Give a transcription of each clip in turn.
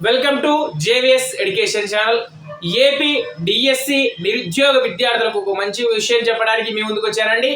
Welcome to JVS education channel AP DSC నిరుద్యోగ విద్యార్థులకు ఒక మంచి విషయం చెప్పడానికి మీ ముందుకు వచ్చానండి.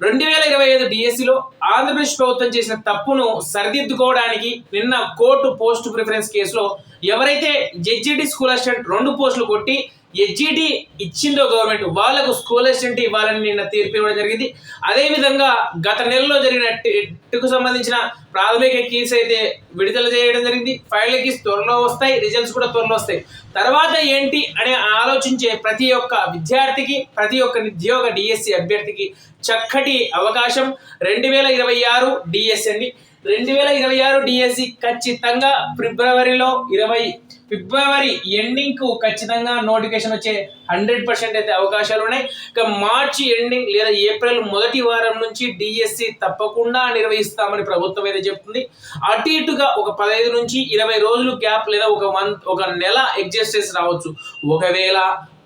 రెండు వేల ఇరవై ఐదు డిఎస్సిలో ఆంధ్రప్రదేశ్ ప్రభుత్వం చేసిన తప్పును సరిదిద్దుకోవడానికి నిన్న కోర్టు పోస్ట్ ప్రిఫరెన్స్ కేసులో ఎవరైతే జెడ్జిటి స్కూల్ అసిస్టెంట్ రెండు పోస్టులు కొట్టి ఎస్జిటి ఇచ్చిందో గవర్నమెంట్ వాళ్ళకు స్కూల్ ఇవ్వాలని నిన్న తీర్పు ఇవ్వడం జరిగింది. అదేవిధంగా గత నెలలో జరిగిన టెట్కు సంబంధించిన ప్రాథమిక కీస్ అయితే విడుదల చేయడం జరిగింది. ఫైనల్ కీస్ త్వరలో వస్తాయి రిజల్ట్స్ కూడా త్వరలో వస్తాయి. తర్వాత ఏంటి అనే ఆలోచించే ప్రతి ఒక్క విద్యార్థికి ప్రతి ఒక్క నిద్యోగ డిఎస్సి అభ్యర్థికి చక్కటి అవకాశం. రెండు వేల ఇరవై ఆరు డిఎస్సి అండి. రెండు వేల ఇరవై ఆరు డిఎస్సి ఖచ్చితంగా ఫిబ్రవరిలో ఇరవై ఫిబ్రవరి ఎండింగ్కు ఖచ్చితంగా నోటిఫికేషన్ వచ్చే హండ్రెడ్ పర్సెంట్ అయితే అవకాశాలు ఉన్నాయి. ఇక మార్చి ఎండింగ్ లేదా ఏప్రిల్ మొదటి వారం నుంచి డిఎస్సి తప్పకుండా నిర్వహిస్తామని ప్రభుత్వం అయితే చెప్తుంది. అటు ఇటుగా ఒక పదహైదు నుంచి ఇరవై రోజులు గ్యాప్ లేదా ఒక వన్ ఒక నెల అడ్జస్ట్ చేసి రావచ్చు. ఒకవేళ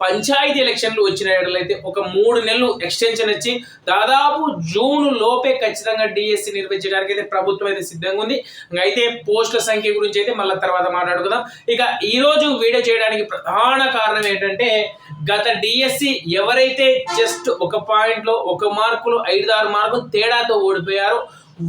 పంచాయతీ ఎలక్షన్లు వచ్చినట్లయితే ఒక మూడు నెలలు ఎక్స్టెన్షన్ వచ్చి దాదాపు జూన్ లోపే ఖచ్చితంగా డిఎస్సి నిర్వహించడానికి అయితే ప్రభుత్వం అయితే సిద్ధంగా ఉంది. అయితే పోస్టుల సంఖ్య గురించి అయితే మళ్ళీ తర్వాత మాట్లాడుకుందాం. ఇక ఈరోజు వీడియో చేయడానికి ప్రధాన కారణం ఏంటంటే గత డిఎస్సి ఎవరైతే జస్ట్ ఒక పాయింట్లో ఒక మార్కులో ఐదు ఆరు మార్కులు తేడాతో ఓడిపోయారో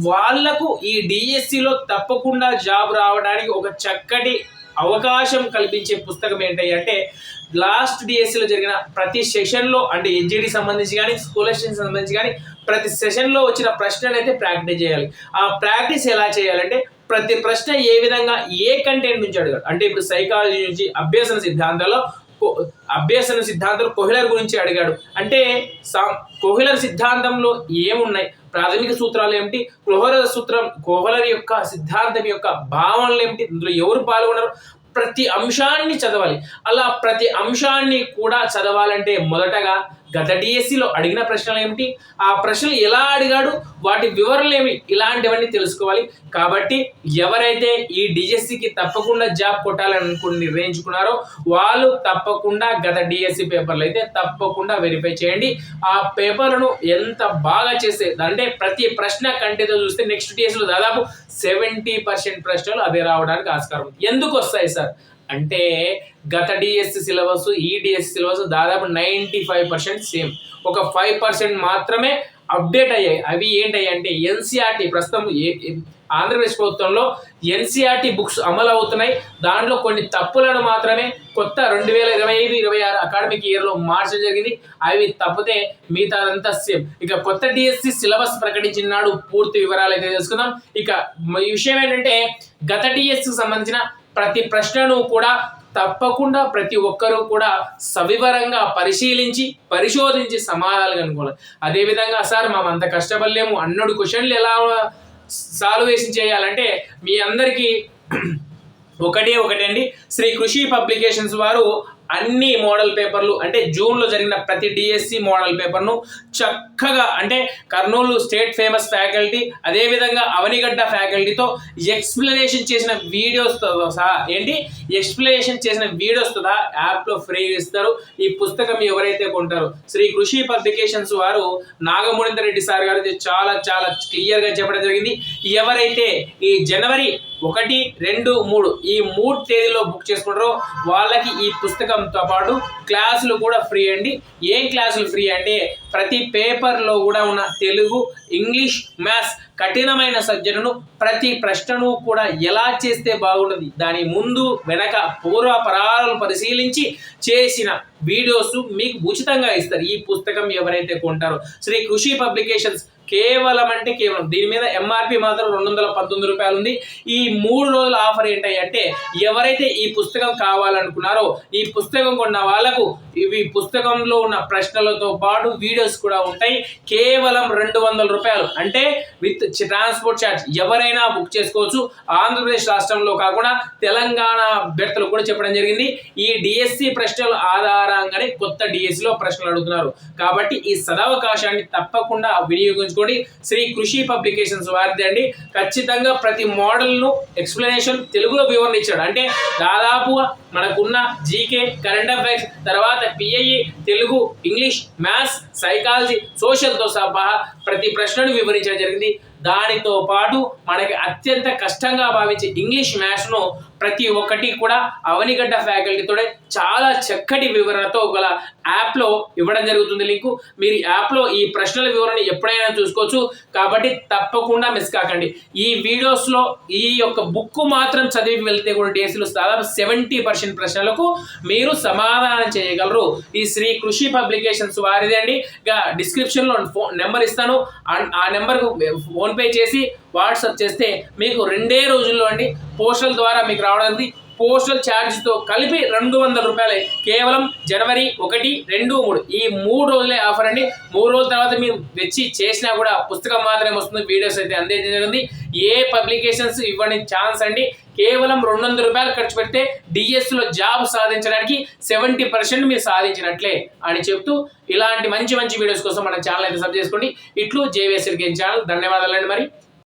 వాళ్ళకు ఈ డిఎస్సిలో తప్పకుండా జాబ్ రావడానికి ఒక చక్కటి అవకాశం కల్పించే పుస్తకం ఏంటి అంటే లాస్ట్ డిఎస్సిలో జరిగిన ప్రతి సెషన్లో అంటే ఎన్జిడి సంబంధించి కానీ స్కూల్ సంబంధించి కానీ ప్రతి సెషన్లో వచ్చిన ప్రశ్నలు అయితే ప్రాక్టీస్ చేయాలి. ఆ ప్రాక్టీస్ ఎలా చేయాలంటే ప్రతి ప్రశ్న ఏ విధంగా ఏ కంటెంట్ నుంచి అడగాలి? అంటే ఇప్పుడు సైకాలజీ నుంచి అభ్యసన సిద్ధాంతాల్లో అభ్యసన సిద్ధాంతం కోహిలర్ గురించి అడిగాడు. అంటే సా- కోహిలర్ సిద్ధాంతంలో ఏమున్నాయి? ప్రాథమిక సూత్రాలు ఏమిటి? కోహలర్ సూత్రం కోహలర్ యొక్క సిద్ధాంతం యొక్క భావనలు ఏమిటి? ఇందులో ఎవరు పాల్గొన్నారు? ప్రతి అంశాన్ని చదవాలి. అలా ప్రతి అంశాన్ని కూడా చదవాలంటే మొదటగా గత టీఎస్సీలో అడిగిన ప్రశ్నలు ఏమిటి? ఆ ప్రశ్నలు ఎలా అడిగాడు? వాటి వివరణలు ఏమి? ఇలాంటివన్నీ తెలుసుకోవాలి. కాబట్టి ఎవరైతే ఈ డిఎస్సికి తప్పకుండా జాబ్ కొట్టాలని అనుకుని నిర్ణయించుకున్నారో వాళ్ళు తప్పకుండా గత డిఎస్సి పేపర్లు అయితే తప్పకుండా వెరిఫై చేయండి. ఆ పేపర్లను ఎంత బాగా చేసే అంటే ప్రతి ప్రశ్న కంటేతో చూస్తే నెక్స్ట్ డిఎస్సిలో దాదాపు సెవెంటీ పర్సెంట్ ప్రశ్నలు అవే రావడానికి ఆస్కారం ఉంది. ఎందుకు వస్తాయి సార్? అంటే గత డిఎస్సి సిలబస్ ఈ డిఎస్సి సిలబస్ దాదాపు నైంటీ ఫైవ్ పర్సెంట్ సేమ్. ఒక ఫైవ్ పర్సెంట్ మాత్రమే అప్డేట్ అయ్యాయి. అవి ఏంటయ్యాయి అంటే ఎన్సీఆర్టీ ప్రస్తుతం ఏ ఆంధ్రప్రదేశ్ ప్రభుత్వంలో ఎన్సీఆర్టీ బుక్స్ అమలు అవుతున్నాయి దాంట్లో కొన్ని తప్పులను మాత్రమే కొత్త రెండు వేల ఇరవై ఐదు ఇరవై ఆరు అకాడమిక్ ఇయర్లో మార్చడం జరిగింది. అవి తప్పితే మిగతాదంతా సేమ్. ఇక కొత్త డిఎస్సి సిలబస్ ప్రకటించిన నాడు పూర్తి వివరాలు అయితే తెలుసుకుందాం. ఇక ఈ విషయం ఏంటంటే గత డిఎస్సికి సంబంధించిన ప్రతి ప్రశ్నను కూడా తప్పకుండా ప్రతి ఒక్కరూ కూడా సవివరంగా పరిశీలించి పరిశోధించి సమాధానాలు కనుక్కోవాలి అదేవిధంగా సార్ మేము అంత కష్టపడలేము. అన్నడు క్వశ్చన్లు ఎలా సాల్వేషన్ చేయాలంటే మీ అందరికీ ఒకటే ఒకటండి. శ్రీ కృషి పబ్లికేషన్స్ వారు అన్ని మోడల్ పేపర్లు అంటే జూన్లో జరిగిన ప్రతి డిఎస్సి మోడల్ పేపర్ను చక్కగా అంటే కర్నూలు స్టేట్ ఫేమస్ ఫ్యాకల్టీ అదేవిధంగా అవనిగడ్డ ఫ్యాకల్టీతో ఎక్స్ప్లెనేషన్ చేసిన వీడియోస్తో సహా ఏంటి? ఎక్స్ప్లెనేషన్ చేసిన వీడియోస్ కదా యాప్లో ఫ్రీ ఇస్తారు. ఈ పుస్తకం ఎవరైతే కొంటారో శ్రీ కృషి పబ్లికేషన్స్ వారు నాగమునిందర్ రెడ్డి సార్ గారు చాలా చాలా క్లియర్గా చెప్పడం జరిగింది. ఎవరైతే ఈ జనవరి ఒకటి రెండు మూడు. ఈ మూడు తేదీలో బుక్ చేసుకుంటారో వాళ్ళకి ఈ పుస్తకంతో పాటు క్లాసులు కూడా ఫ్రీ అండి. ఏ క్లాసులు ఫ్రీ అంటే ప్రతి పేపర్లో కూడా ఉన్న తెలుగు ఇంగ్లీష్ మ్యాథ్స్ కఠినమైన సబ్జెక్టును ప్రతి ప్రశ్నను కూడా ఎలా చేస్తే బాగుంటుంది దాని ముందు వెనక పూర్వపరాలను పరిశీలించి చేసిన వీడియోస్ మీకు ఉచితంగా ఇస్తారు. ఈ పుస్తకం ఎవరైతే కొంటారో శ్రీ కృషి పబ్లికేషన్స్ కేవలం అంటే కేవలం దీని మీద ఎంఆర్పి మాత్రం రెండు వందల పంతొమ్మిది రూపాయలు ఉంది ఈ మూడు రోజుల ఆఫర్ ఏంటంటే ఎవరైతే ఈ పుస్తకం కావాలనుకున్నారో ఈ పుస్తకం కొన్న వాళ్ళకు ఇవి పుస్తకంలో ఉన్న ప్రశ్నలతో పాటు వీడియో వీడియోస్ కూడా ఉంటాయి. కేవలం రెండు వందల రూపాయలు. అంటే విత్ ట్రాన్స్పోర్ట్ ఛార్జ్ ఎవరైనా బుక్ చేసుకోవచ్చు. ఆంధ్రప్రదేశ్ రాష్ట్రంలో కాకుండా తెలంగాణ అభ్యర్థులు కూడా చెప్పడం జరిగింది. ఈ డిఎస్సి ప్రశ్నల ఆధారంగానే కొత్త డిఎస్సిలో ప్రశ్నలు అడుగుతున్నారు. కాబట్టి ఈ సదవకాశాన్ని తప్పకుండా వినియోగించుకోండి. శ్రీ కృషి పబ్లికేషన్స్ వారిది అండి. ఖచ్చితంగా ప్రతి మోడల్ను ఎక్స్ప్లెనేషన్ తెలుగులో వివరణ ఇచ్చాడు. అంటే దాదాపుగా మనకున్న జీకే కరెంట్ అఫైర్స్ తర్వాత PIE Telugu English maths psychology సోషల్తో సహా ప్రతి ప్రశ్నను వివరించడం జరిగింది. దానితో పాటు మనకి అత్యంత కష్టంగా భావించే ఇంగ్లీష్ మ్యాథ్స్ను ప్రతి ఒక్కటి కూడా అవనిగడ్డ ఫ్యాకల్టీతోనే చాలా చక్కటి వివరణతో గల యాప్లో ఇవ్వడం జరుగుతుంది లింకు. మీరు యాప్లో ఈ ప్రశ్నల వివరణ ఎప్పుడైనా చూసుకోవచ్చు. కాబట్టి తప్పకుండా మిస్ కాకండి. ఈ వీడియోస్లో ఈ యొక్క బుక్ మాత్రం చదివి వెళ్తే కూడా డేసీలు దాదాపు సెవెంటీ పర్సెంట్ ప్రశ్నలకు మీరు సమాధానం చేయగలరు. ఈ శ్రీ కృషి పబ్లికేషన్స్ వారిదే అండి. ఇక డిస్క్రిప్షన్లో ఫోన్ నెంబర్ ఇస్తాను. ఆ- ఆ నెంబర్కు ఫోన్పే చేసి వాట్సాప్ చేస్తే మీకు రెండే రోజుల్లో అండి. పోస్టల్ ద్వారా మీకు రావడానికి పోస్టల్ ఛార్జ్తో కలిపి రెండు వందల రూపాయలు. కేవలం జనవరి ఒకటి రెండు మూడు. ఈ మూడు రోజులే ఆఫర్ అండి. మూడు రోజుల తర్వాత మీరు వచ్చి చేసినా కూడా పుస్తకం మాత్రమే వస్తుంది. వీడియోస్ అయితే అందేయడం జరిగింది. ఏ పబ్లికేషన్స్ ఇవ్వని ఛాన్స్ అండి. కేవలం రెండు వందల రూపాయలు ఖర్చు పెడితే డిఎస్సిలో జాబ్ సాధించడానికి సెవెంటీ పర్సెంట్ మీరు సాధించినట్లే అని చెప్తూ ఇలాంటి మంచి మంచి వీడియోస్ కోసం మన ఛానల్ అయితే సబ్ చేసుకోండి. ఇట్లు జేవిఎస్ ఛానల్. ధన్యవాదాలండి మరి.